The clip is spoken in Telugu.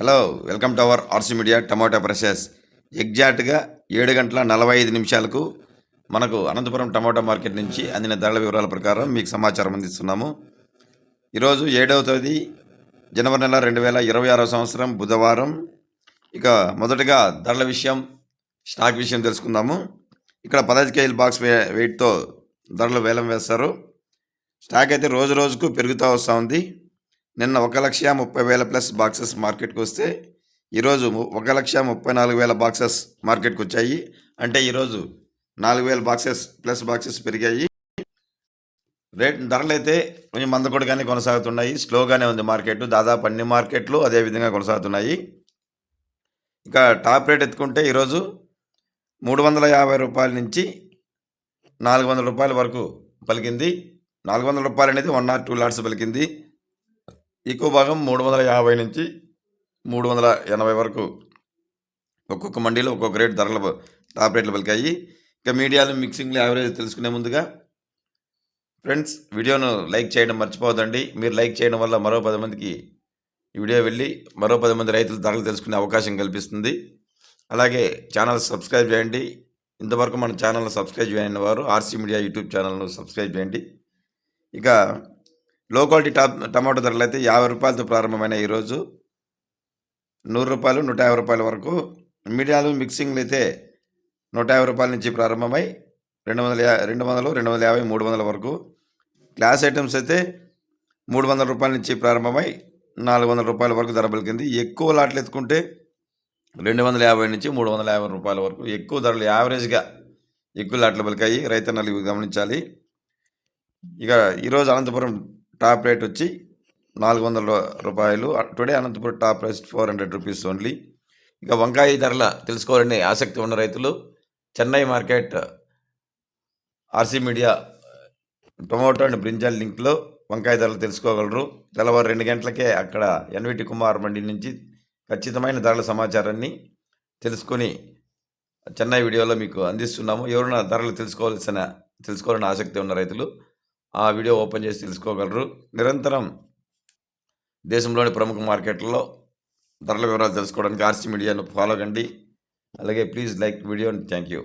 Hello welcome to our RC media tomato prices ఎగ్జాక్ట్గా ఏడు గంటల నలభై ఐదు నిమిషాలకు మనకు అనంతపురం టమాటా మార్కెట్ నుంచి అందిన ధరల వివరాల ప్రకారం మీకు సమాచారం అందిస్తున్నాము. ఈరోజు ఏడవ తేదీ జనవరి నెల రెండు వేల ఇరవై ఆరో సంవత్సరం బుధవారం. ఇక మొదటగా ధరల విషయం స్టాక్ విషయం తెలుసుకుందాము. ఇక్కడ పదహైదు కేజీల బాక్స్ వే వెయిట్తో ధరలు వేలం వేస్తారు. స్టాక్ అయితే రోజు రోజుకు పెరుగుతూ వస్తూ ఉంది. నిన్న ఒక లక్ష ముప్పై వేల ప్లస్ బాక్సెస్ మార్కెట్కి వస్తే ఈరోజు ఒక లక్ష ముప్పై నాలుగు వేల బాక్సెస్ మార్కెట్కి వచ్చాయి. అంటే ఈరోజు నాలుగు వేల బాక్సెస్ ప్లస్ బాక్సెస్ పెరిగాయి. రేట్ ధరలు అయితే కొంచెం మందకొడిగానే కొనసాగుతున్నాయి. స్లోగానే ఉంది మార్కెట్. దాదాపు అన్ని మార్కెట్లు అదే విధంగా కొనసాగుతున్నాయి. ఇక టాప్ రేట్ ఎత్తుకుంటే ఈరోజు మూడు వందల యాభై రూపాయల నుంచి నాలుగు వందల రూపాయల వరకు పలికింది. నాలుగు వందల రూపాయలు అనేది వన్ ఆర్ టూ లాట్స్ పలికింది. ఎక్కువ భాగం మూడు వందల యాభై నుంచి మూడు వందల ఎనభై వరకు ఒక్కొక్క మండీలో ఒక్కొక్క రేట్ ధరలు టాప్ రేట్లు పలికాయి. ఇక మీడియాలు మిక్సింగ్లు యావరేజ్ తెలుసుకునే ముందుగా ఫ్రెండ్స్ వీడియోను లైక్ చేయడం మర్చిపోవద్దండి. మీరు లైక్ చేయడం వల్ల మరో పది మందికి ఈ వీడియో వెళ్ళి మరో పది మంది రైతులు ధరలు తెలుసుకునే అవకాశం కల్పిస్తుంది. అలాగే ఛానల్ సబ్స్క్రైబ్ చేయండి. ఇంతవరకు మన ఛానల్ను సబ్స్క్రైబ్ చేయని వారు ఆర్సీ మీడియా యూట్యూబ్ ఛానల్ను సబ్స్క్రైబ్ చేయండి. ఇక లో క్వాలిటీ టా టమాటో ధరలు అయితే యాభై రూపాయలతో ప్రారంభమైన ఈరోజు నూరు రూపాయలు నూట యాభై రూపాయల వరకు. మీడియాలు మిక్సింగ్లు అయితే నూట యాభై రూపాయల నుంచి ప్రారంభమై రెండు వందల యా రెండు వందలు రెండు వందల యాభై మూడు వందల వరకు. గ్లాస్ ఐటమ్స్ అయితే మూడు వందల రూపాయల నుంచి ప్రారంభమై నాలుగు వందల రూపాయల వరకు ధర పలికింది. ఎక్కువ లాట్లు ఎత్తుకుంటే రెండు వందల యాభై నుంచి మూడు వందల యాభై రూపాయల వరకు. ఎక్కువ ధరలు యావరేజ్గా ఎక్కువ లాట్లు పలికాయి. రైతన్నలు గమనించాలి. ఇక ఈరోజు అనంతపురం టాప్ రేట్ వచ్చి నాలుగు వందల రూపాయలు. Today Anantapuram top price four hundred rupees only. ఇక వంకాయ ధరల తెలుసుకోవాలని ఆసక్తి ఉన్న రైతులు Chennai market RC media tomato and brinjal లింక్లో వంకాయ ధరలు తెలుసుకోగలరు. తెల్లవారు రెండు గంటలకే అక్కడ ఎన్విటి కుమార్ మండి నుంచి ఖచ్చితమైన ధరల సమాచారాన్ని తెలుసుకొని చెన్నై వీడియోలో మీకు అందిస్తున్నాము. ఎవరైనా ధరలు తెలుసుకోవాల్సిన తెలుసుకోవాలని ఆసక్తి ఉన్న రైతులు ఆ వీడియో ఓపెన్ చేసి తెలుసుకోగలరు. నిరంతరం దేశంలోని ప్రముఖ మార్కెట్లలో ధరల వివరాలు తెలుసుకోవడానికి ఆర్సీ మీడియాను ఫాలో కండి. అలాగే please like video thank you.